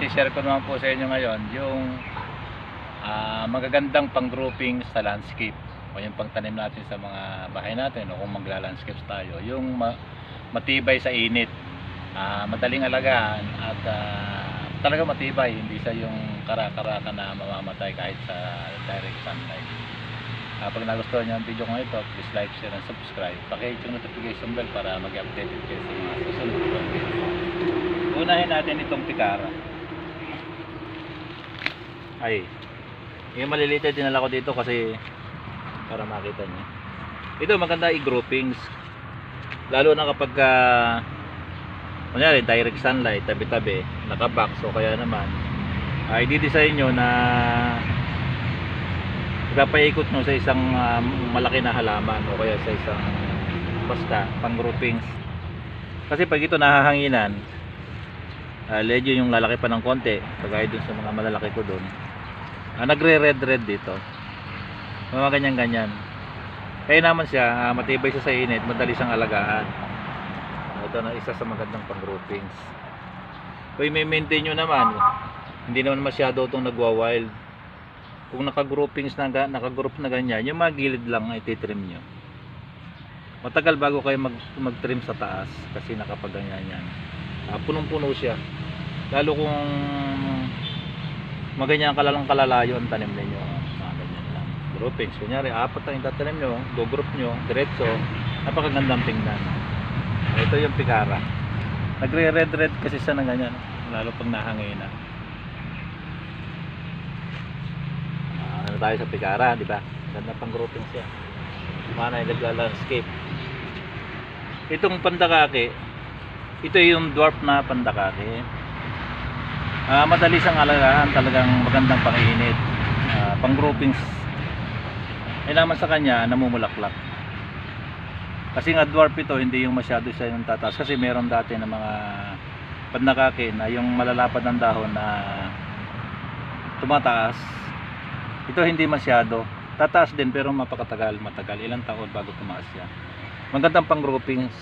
isi-share ko naman po sa inyo ngayon yung ah, magagandang pang-grouping sa landscape o yung pangtanim natin sa mga bahay natin o kung magla-landscapes tayo. Yung ma- matibay sa init, ah, madaling alagaan at ah, talaga matibay, hindi siya yung kara-karaka na mamamatay kahit sa direct sunlight. Ah, pag nagustuhan niyo ang video ko ito, please like, share, and subscribe. Pakihit yung notification bell para mag-updated kayo sa mga susunod kong video. Unahin natin itong pikara. Ay, yung maliliit ay dinala ko dito kasi para makita niyo. Ito maganda i-groupings. Lalo na kapag uh, kunyari direct sunlight, tabi-tabi, naka-box o kaya naman ay di-design nyo na ipapaikot nyo sa isang ah, malaki na halaman o kaya sa isang basta pang groupings kasi pag ito nahahanginan uh, medyo yung lalaki pa ng konti kagaya dun sa mga malalaki ko dun uh, nagre red red dito mga ganyan ganyan kaya naman siya ah, matibay siya sa init madali siyang alagaan ito na isa sa magandang pang groupings kung i-maintain nyo naman hindi naman masyado itong nagwa-wild kung naka-groupings na naka-group na ganyan, yung mga gilid lang ay titrim nyo. Matagal bago kayo mag, mag-trim sa taas kasi nakapaganyan yan. Ah, punong-puno siya. Lalo kung maganyan kalalang kalalayo ang tanim ninyo. Mga ganyan lang. Groupings. Kunyari, apat ang itatanim nyo, go group nyo, diretso. Napakagandang tingnan. Ito yung pikara. Nagre-red-red kasi siya ng ganyan. Lalo pag nahangin na. Ah, ano tayo sa Pigara, di ba? Ganda pang grouping siya. Mana yung nagla-landscape. Itong pandakake, ito yung dwarf na pandakake. Ah, madali siyang alagaan, talagang magandang panginit. Ah, pang groupings. Eh naman sa kanya, namumulaklak. Kasi nga dwarf ito, hindi yung masyado siya yung tataas. Kasi meron dati na mga pandakake na yung malalapad ng dahon na tumataas ito hindi masyado. Tataas din pero mapakatagal, matagal. Ilang taon bago tumaas siya. Magandang pang groupings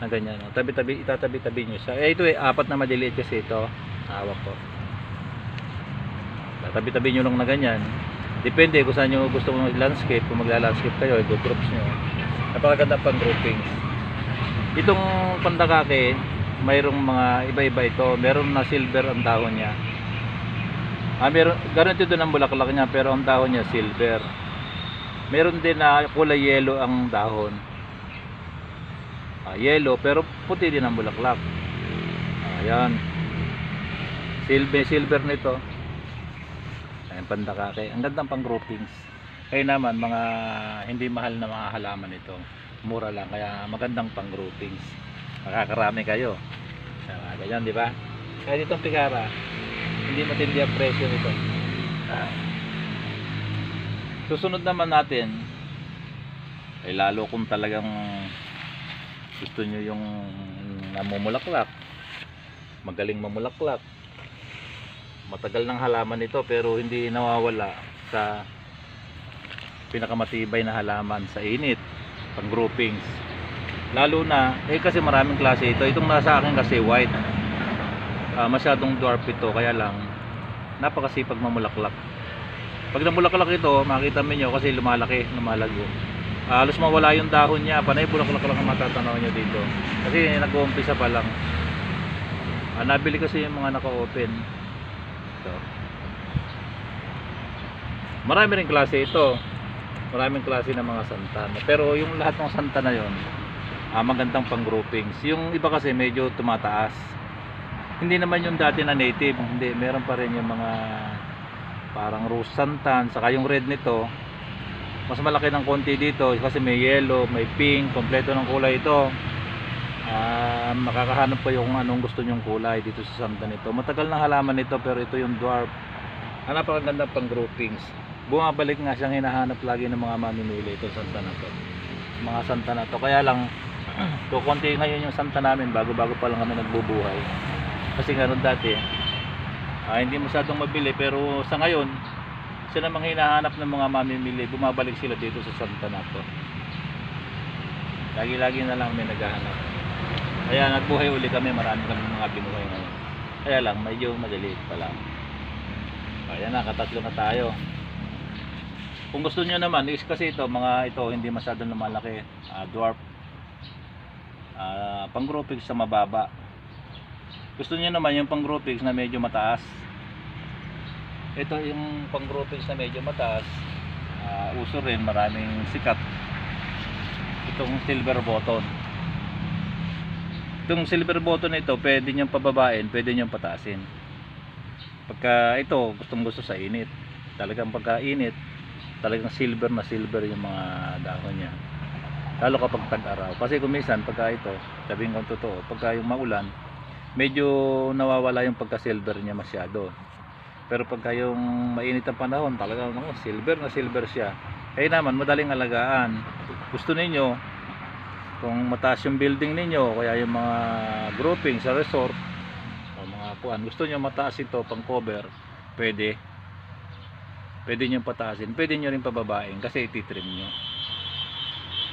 na ganyan. No? Tabi-tabi, itatabi-tabi nyo siya. Eh ito eh, apat na maliliit kasi ito. Hawak ko. Tabi-tabi nyo lang na ganyan. Depende kung saan nyo gusto mo mag-landscape. Kung magla-landscape kayo, i groups nyo. Napakaganda pang groupings. Itong pandakake, mayroong mga iba-iba ito. Meron na silver ang dahon niya. Ah, meron, ganito doon ang bulaklak niya pero ang dahon niya silver. Meron din na kulay yellow ang dahon. Ah, yellow pero puti din ang bulaklak. Ayan. Silver, silver nito. Ayan, pandakake. Ang gandang pang groupings. Kaya naman, mga hindi mahal na mga halaman ito. Mura lang, kaya magandang pang groupings. Makakarami kayo. Ah, ganyan, di ba? Kaya ditong pikara, hindi matindi ang presyo nito. Susunod naman natin ay lalo kung talagang gusto nyo yung namumulaklak magaling mamulaklak matagal ng halaman ito pero hindi nawawala sa pinakamatibay na halaman sa init pang groupings. Lalo na eh kasi maraming klase ito. Itong nasa akin kasi white. Ah, masyadong dwarf ito kaya lang napakasipag mamulaklak. Pag namulaklak ito makita nyo kasi lumalaki lumalago Ah, halos mawala yung dahon niya. Panay bulaklak lang ang matatanaw nyo dito. Kasi nag-uumpisa pa lang. Ah, nabili kasi yung mga naka-open ito. Marami rin klase ito. Maraming klase ng mga santa pero yung lahat ng santa na yon ah, magandang pang groupings yung iba kasi medyo tumataas. Hindi naman yung dati na native hindi. Meron pa rin yung mga parang rose santan saka yung red nito. Mas malaki ng konti dito kasi may yellow may pink kompleto ng kulay ito Ah, makakahanap pa yung anong gusto nyong kulay dito sa santan nito. Matagal na halaman nito pero ito yung dwarf. Ang napakaganda pang groupings. Bumabalik nga siyang hinahanap lagi ng mga mamimili itong santa na to. Mga santa na to. Kaya lang kukunti ngayon yung santa namin bago bago pa lang kami nagbubuhay. Kasi nga dati ah, hindi masyadong mabili pero sa ngayon sila namang hinahanap ng mga mamimili. Bumabalik sila dito sa Santa Nato lagi lagi na lang may naghahanap kaya nagbuhay uli kami marami kami mga binuhay ngayon Kaya lang, medyo madaliit pa lang. Ayan na, katatlo na tayo. Kung gusto nyo naman, is kasi ito, mga ito, hindi masyadong lumalaki. Ah, dwarf. Ah, pang groupings sa mababa. Gusto nyo naman yung pang groupings na medyo mataas. Ito yung pang groupings na medyo mataas. Ah, uso rin, maraming sikat. Itong silver button. Itong silver button na ito, pwede nyo pababain, pwede nyo pataasin. Pagka ito, gustong gusto sa init. Talagang pagka init, talagang silver na silver yung mga dahon niya. Lalo kapag tag-araw. Kasi kung minsan, pagka ito, sabihin ko totoo, pagka yung maulan, medyo nawawala yung pagka-silver niya masyado. Pero pagka yung mainit ang panahon, talagang oh, silver na silver siya. Kaya naman, madaling alagaan. Gusto ninyo, kung mataas yung building ninyo, kaya yung mga grouping sa resort, o mga kuan, gusto nyo mataas ito pang cover, pwede. Pwede nyo pataasin. Pwede nyo rin pababain kasi ititrim nyo.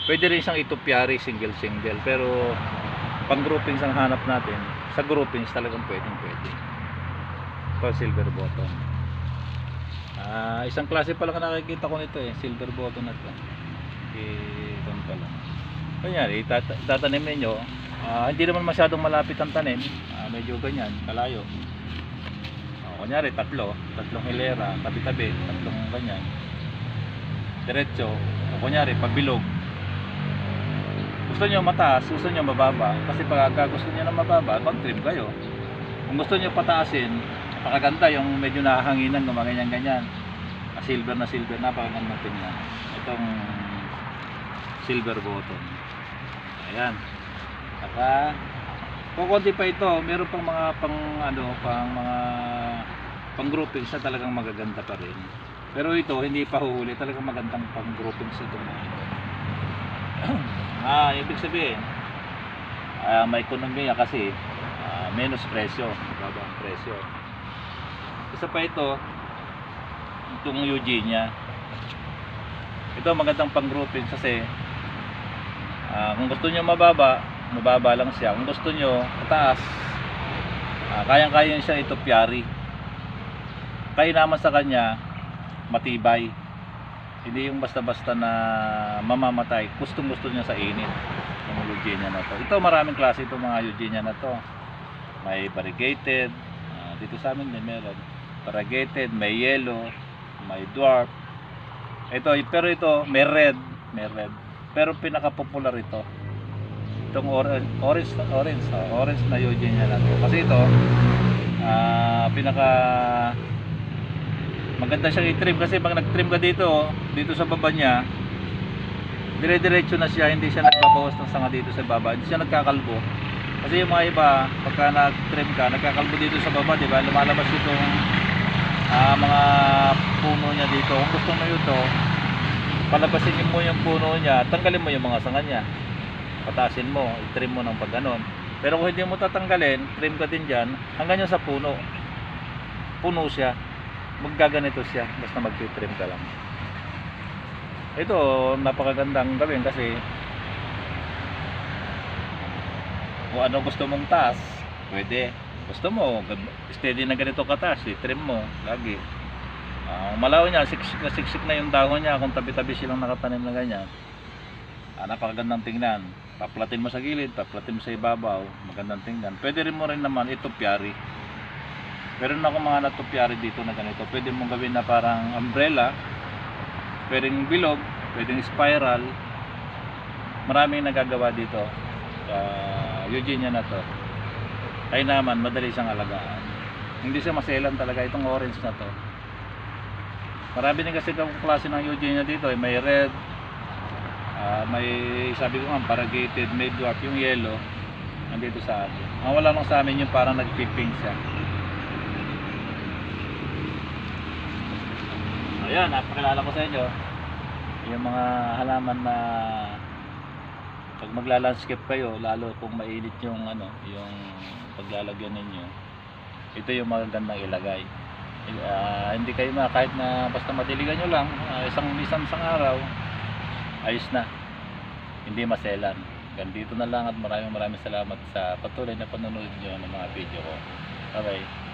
Pwede rin siyang itupyari single-single. Pero pang groupings ang hanap natin, sa groupings talagang pwedeng pwede. Ito silver button. Ah, isang klase pa lang ang nakikita ko nito eh, silver button na to. Eh, ito pala. Kunyari, itat- itatanim ninyo, ah, hindi naman masyadong malapit ang tanim, ah, medyo ganyan, kalayo. Oh, kunyari, tatlo, tatlong hilera, tabi-tabi, tatlong ganyan. Diretso, o kunyari, pabilog. Gusto nyo mataas, gusto nyo mababa, kasi pag gusto nyo na mababa, mag-trim kayo. Kung gusto nyo pataasin, napakaganda yung medyo nahanginan, gumaganyan-ganyan. Ah, silver na silver, napakaganda tingnan. Itong silver button. Ayan. Saka, kukunti pa ito, meron pang mga pang ano, pang mga pang groupings na talagang magaganda pa rin. Pero ito, hindi pa huhuli, talagang magandang pang groupings ito ah, ibig sabihin, ah, may ekonomiya kasi ah, menos presyo, baba ang presyo. Isa pa ito, itong Eugenia. Ito magandang pang groupings kasi Ah, kung gusto nyo mababa, mababa lang siya. Kung gusto nyo mataas, ah, kayang-kaya nyo siya itopyari. Kaya naman sa kanya, matibay. Hindi yung basta-basta na mamamatay. Gustong-gusto niya sa init. Yung Eugenia na to. Ito maraming klase itong mga Eugenia na to. May variegated. ah, dito sa amin din meron. Variegated, may yellow, may dwarf. Ito, pero ito, may red. May red pero pinaka-popular ito. Itong orange orange orange oh, orange na Eugenia na to. Kasi ito ah, pinaka maganda siyang i-trim. Kasi pag nag-trim ka dito dito sa baba niya dire-diretso na siya. Hindi siya nagbabawas ng sanga dito sa baba. Hindi siya nagkakalbo. Kasi yung mga iba pagka nag-trim ka nagkakalbo dito sa baba di ba? Lumalabas itong ah, mga puno niya dito. Kung gusto mo ito palabasin mo yung puno niya, tanggalin mo yung mga sanga niya. Patasin mo, i-trim mo ng pag. Pero kung hindi mo tatanggalin, trim ka din dyan, hanggang yan sa puno. Puno siya. Maggaganito siya, basta mag-trim ka lang. Ito, napakagandang gawin kasi kung ano gusto mong taas, pwede. Gusto mo, steady na ganito kataas, i-trim mo, lagi. Ah, malaw niya, siksik na siksik na yung dahon niya kung tabi-tabi silang nakatanim na ganyan. Ah, napakagandang tingnan. Paplatin mo sa gilid, paplatin mo sa ibabaw, magandang tingnan. Pwede rin mo rin naman itupyari. Meron ako mga natupyari dito na ganito. Pwede mong gawin na parang umbrella, pwedeng bilog, pwedeng spiral. Maraming nagagawa dito sa Eugenia na to. Ay naman, madali siyang alagaan. Hindi siya maselan talaga itong orange na to. Marami din kasi itong klase ng Eugenia dito, eh. may red, ah, may sabi ko nga variegated, may dwarf, yung yellow, nandito sa atin. Ang wala lang sa amin yung parang nagpiping siya. Ayan, napakilala ko sa inyo. Yung mga halaman na pag magla-landscape kayo, lalo kung mainit yung ano, yung paglalagyan ninyo, ito yung magandang ilagay. Ah, hindi kayo na kahit na basta madiligan nyo lang ah, isang isang isang araw ayos na. Hindi maselan. Ganito na lang at maraming maraming salamat sa patuloy na panonood nyo ng mga video ko. Okay.